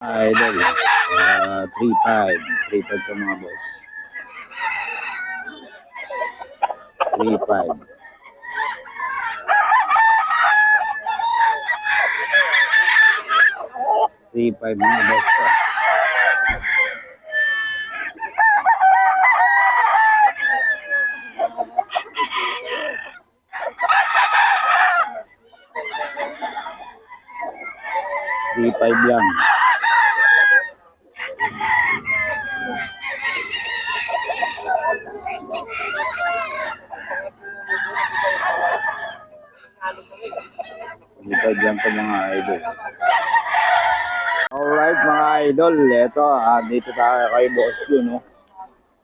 Idol. Uh, 3-5. 3-5 to mga boss. 3-5. Three mga boss ko. Three five lang. Three five lang to mga idol. Alright mga idol, eto, ah, dito tayo kay Boss Jun, no?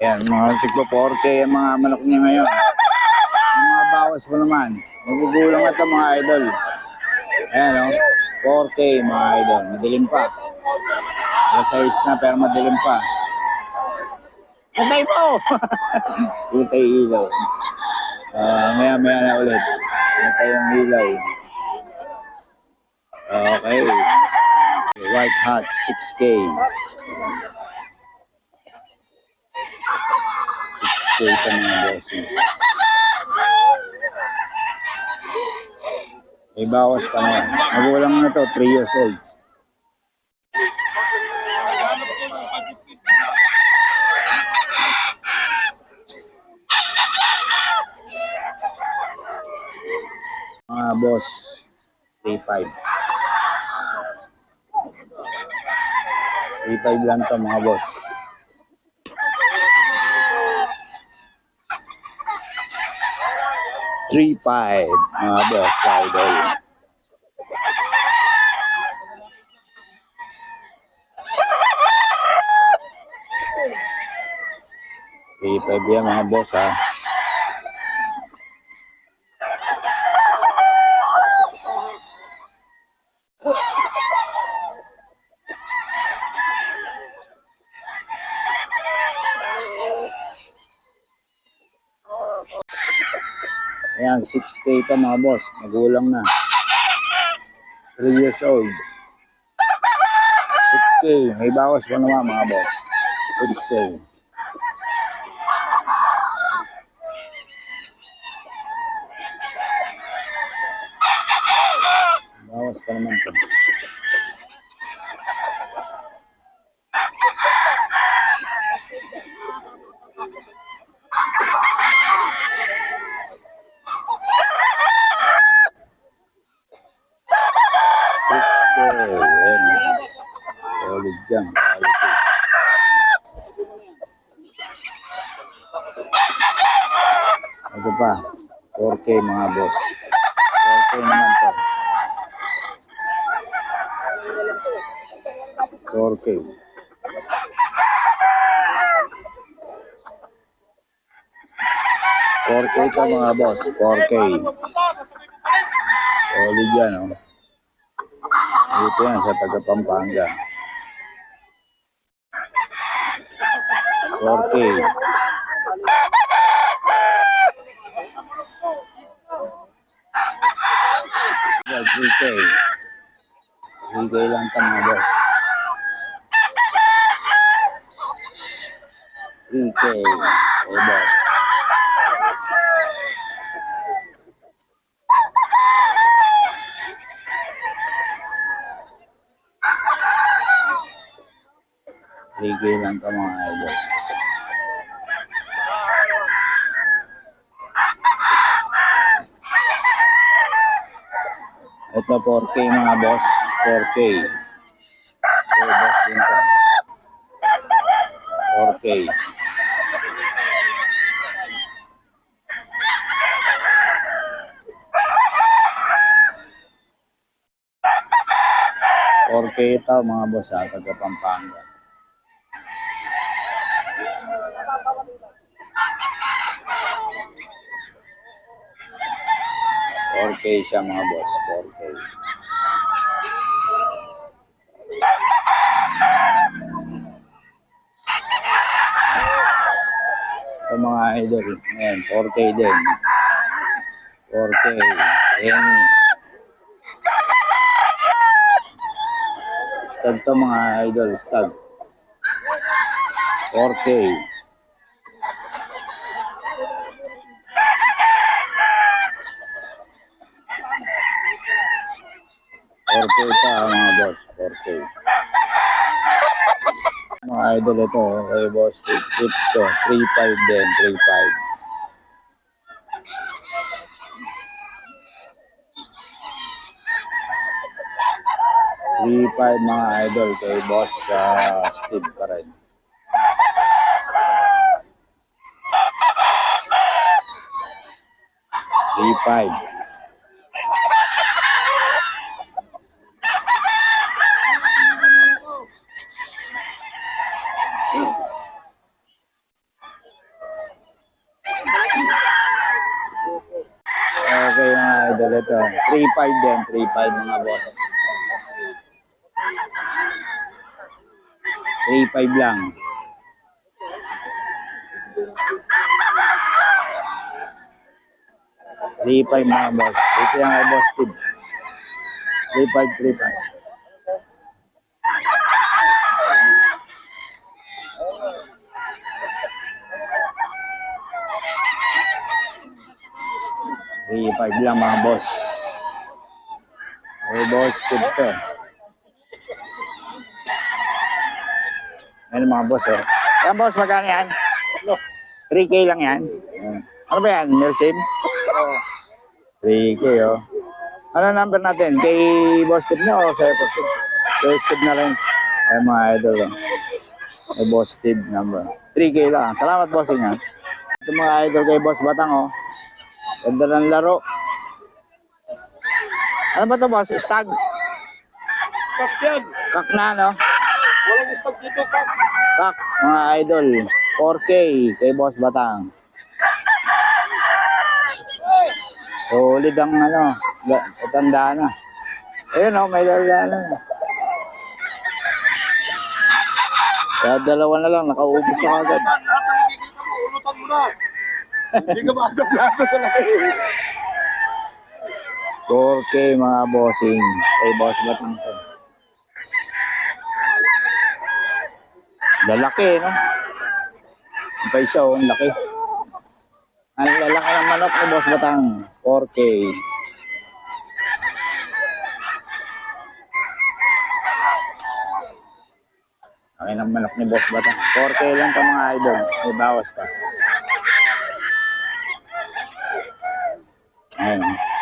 Ayan, mga 4K ang mga manok niya ngayon. Yung mga bawas mo naman, magugulang ito mga idol. Ayan, no? 4K mga idol, madilim pa. size na pero madilim pa. Patay mo! Patay ilaw. Ah, maya maya na ulit. Patay yung ilaw. Okay. White Hot 6K. 6K ito mga bossing. May bawas pa na. Magulang na to, 3 years old. Mga boss, 3-5. 3-5 lang to mga boss. Three five, mga boss, idol. Three five yan mga boss ha. Ayan, 6K ito mga boss. Magulang na. 3 years old. 6K. May bawas pa naman mga boss. 6K. Bawas pa naman ito. Ito pa. 4K mga boss. 4K naman to. 4K. Four K to mga boss. 4K. Solid yan, oh. Dito yan sa taga Pampanga. 4K. Well, 3K. 3K lang ito boss. 3K. Eh, boss. Ligay lang ka mga idol. Ito 4K mga boss. 4K. Okay, boss din to. 4K. Four K ito mga boss sa taga Pampanga. 4K siya mga boss, 4K. Ito mga idol, ayan, 4K din. 4K, ayan. Stag to mga idol, stag. 4K. 4K. Makita mga boss, 4K. Mga idol ito, kay boss, tip to, 3.5 din, 3.5. V5 mga idol kay boss uh, Steve pa rin. V5. 3.5 din. 3.5 mga boss. 3.5 lang. Three five mga boss. Ito yung kay boss Steve. Three five, three five. Three lang mga boss. Kay boss Steve to. Ayan mga boss oh. Yan boss, magkano yan? 3K lang yan. Ayan. Ano ba yan? Milsim? 3K oh. Ano number natin? Kay Boss Steve niya o sa'yo Boss Steve? Kay Steve na rin. Ay mga idol oh. Kay Boss Steve number. 3K lang. Salamat bossing ha. Ito mga idol kay Boss Batang oh. Ganda ng laro. Ano ba to boss? Stag? Kak yan. Kak na no? Walang stag dito, kak. Kak, mga idol. 4K kay Boss Batang. Solid ang ano, patanda na. Ayun oh, may lala na. Kaya dalawa na lang, nakaubos na agad. Lahat ulutan mo na. Hindi ka maagap-agap sa laki. 4K mga bossing. Kay Boss Batang to. Lalaki, no? Ang pa isa, oh, laki. Ang lalaki ng manok ni Boss Batang. 4K. Ang ng manok ni Boss Batang. 4K lang to mga idol. May bawas pa. Ayun. oh.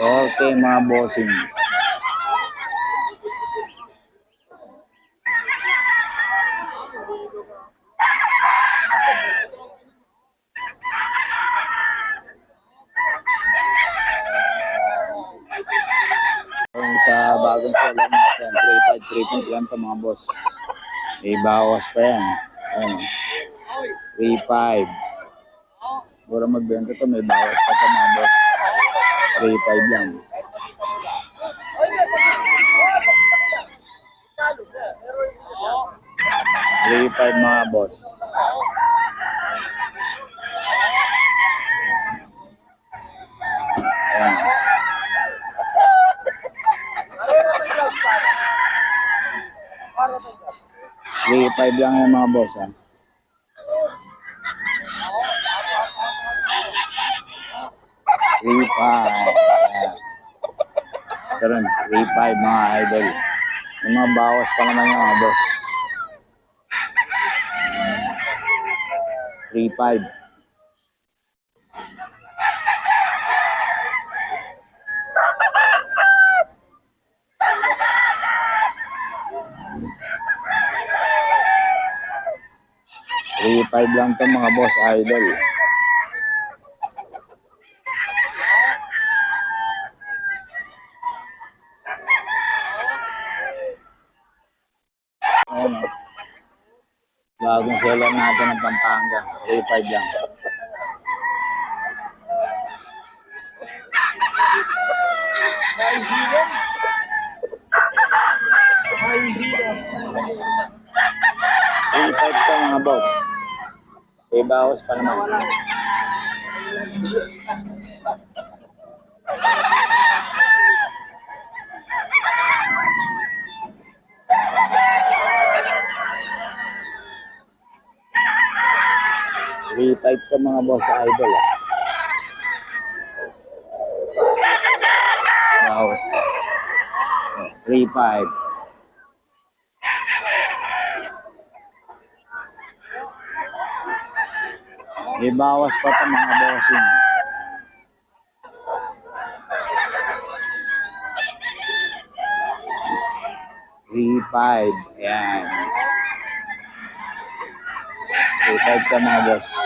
Okay mga bossing. Sa bagong solo natin, 3-5, 3 lang sa mga boss. May bawas pa yan. Ayun. 3-5. Siguro magbenta to, may bawas pa to mga boss. 3-5 lang. Three five mga boss. Ayan. Three five lang yung mga boss ha. Three five. Ayan. Ito rin, three five mga idol. May mga bawas pa naman yung mga boss. 3-5. Three five lang to mga boss idol. Ayan o. Bagong seller natin ng Pampanga. 3-5 lang. Naihilan. Naihilan. 3-5 to mga boss. May bawas pa naman. Mga boss idol. Ah. Pa. 3-5. May bawas pa ito mga bossing. Three five. Ayan. Three five ka mga boss.